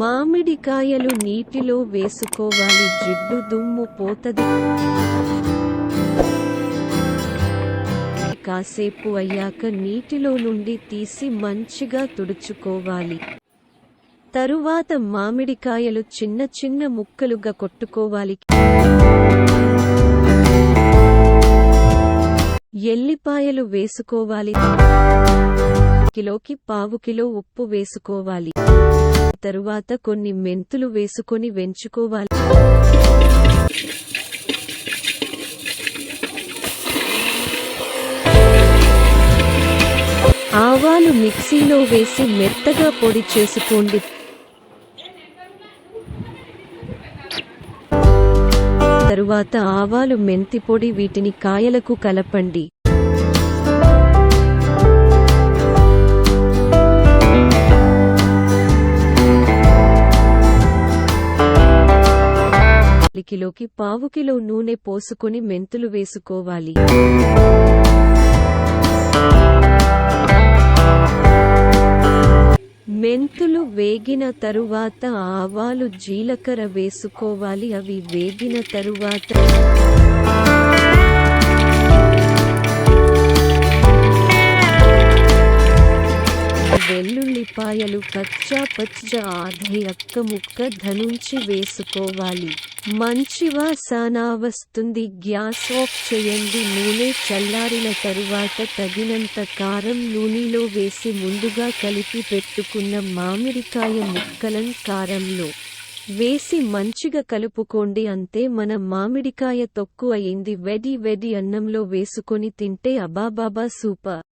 మామిడికాయలు నీటిలో వేసుకోవాలి జిడ్డు దుమ్ము పోతది. కాసేపు అయ్యాక నీటిలో నుండి తీసి మంచిగా తుడుచుకోవాలి. తరువాత మామిడికాయలు చిన్న చిన్న ముక్కలుగా కొట్టుకోవాలి. ఎల్లిపాయలు వేసుకోవాలి. కిలోకి పావు కిలో ఉప్పు వేసుకోవాలి. తరువాత కొన్ని మెంతులు వేసుకొని వెంచుకోవాలి ఆవాలు మిక్సీలో వేసి మెత్తగా పొడి చేసుకోండి. తరువాత ఆవాలు మెంతి పొడి వీటిని కాయలకు కలపండి. కిలోకి పావు కిలో నూనె పోసుకొని మెంతులు వేసుకోవాలి. మెంతులు వేగిన తరువాత ఆవాలు జీలకర్ర వేసుకోవాలి. అవి వేగిన తరువాత కాయలు కచ్చా పచ్చ ఆధై అక్క ముక్క ధనుంచి వేసుకోవాలి. మంచి వాసన వస్తుంది గ్యాస్ ఆఫ్ చేయండి. నూనె చల్లారిన తరువాత తగినంత కారం నూనెలో వేసి ముందుగా కలిపి పెట్టుకున్న మామిడికాయ ముక్కలను కారంలో వేసి మంచిగా కలుపుకోండి. అంతే మన మామిడికాయ తొక్కు అయింది. వెడి వెడి అన్నంలో వేసుకొని తింటే అబాబాబా సూపర్.